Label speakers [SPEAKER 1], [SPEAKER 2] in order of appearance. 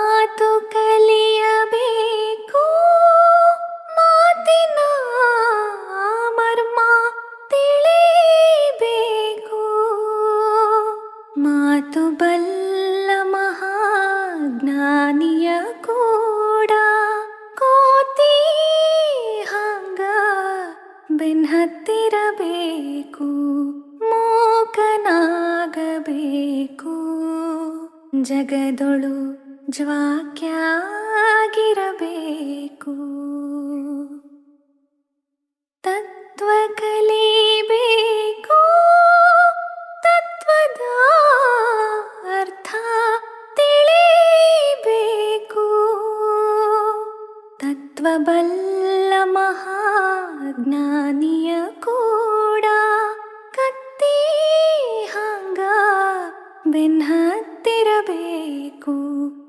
[SPEAKER 1] ಮಾತು ಕಲಿಯಬೇಕು. ಮಾತಿನ ಮರ್ಮ ತಿಳಿಬೇಕು. ಮಾತು ಬಲ್ಲ ಮಹಾಜ್ಞಾನಿಯ ಕೂಡ ಕೋತಿ ಹಂಗ ಬೆನ್ಹತ್ತಿರಬೇಕು ಮೂಕನಾಗಬೇಕು. ಜಗದೊಳು ಜ್ವಾಕ್ಯಾಗಿರಬೇಕು ತತ್ವ ಕಲಿಬೇಕು ತತ್ವದ ಅರ್ಥ ತಿಳಿಬೇಕು. ತತ್ವಬಲ್ಲ ಮಹಾಜ್ಞಾನಿಯ ಕೂಡ ಕತ್ತಿ ಹಂಗ ಬೆನ್ನತ್ತಿರಬೇಕು